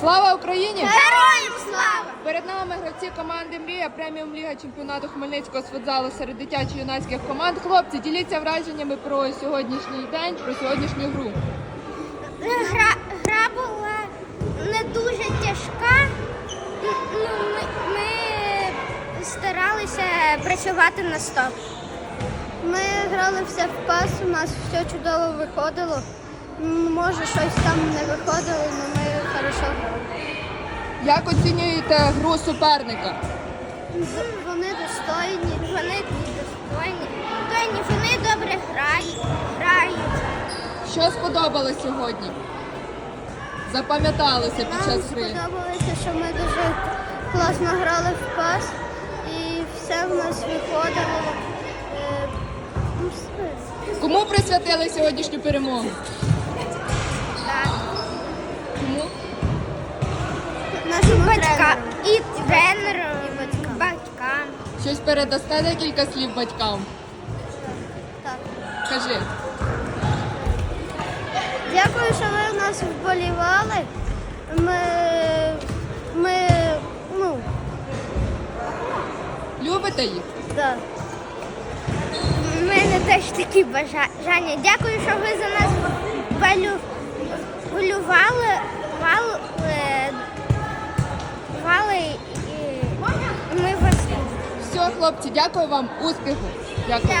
Слава Україні! Героям слава! Перед нами гравці команди Мрія, преміум ліга чемпіонату Хмельницького з футзалу серед дитячо-юнацьких команд. Хлопці, діліться враженнями про сьогоднішній день, про сьогоднішню гру. Гра, гра була не дуже тяжка. Ну, ми, ми старалися працювати на стоп. Ми грали все в пас, у нас все чудово виходило. Може, щось там не виходило, але ми хорошо. Як оцінюєте гру суперника? Вони достойні. Вони достойні. Достойні, вони добре грають. грають. Що сподобалось сьогодні? Запам'яталося під час гри. сподобалося, що ми дуже класно грали в пас і все в нас виходило. Е, ну. Кому присвятили сьогоднішню перемогу? Так. Кому? Нашим батькам. І тренеру, і батькам. Щось передасте декілька слів батькам. Так. Кажи. Дякую, що ви в нас вболівали. Ми, ми ну, Любите їх? так. У мене теж такі бажання. Дякую, що ви за нас болю- болювали, хлопці, дякую вам, успіху. Дякую.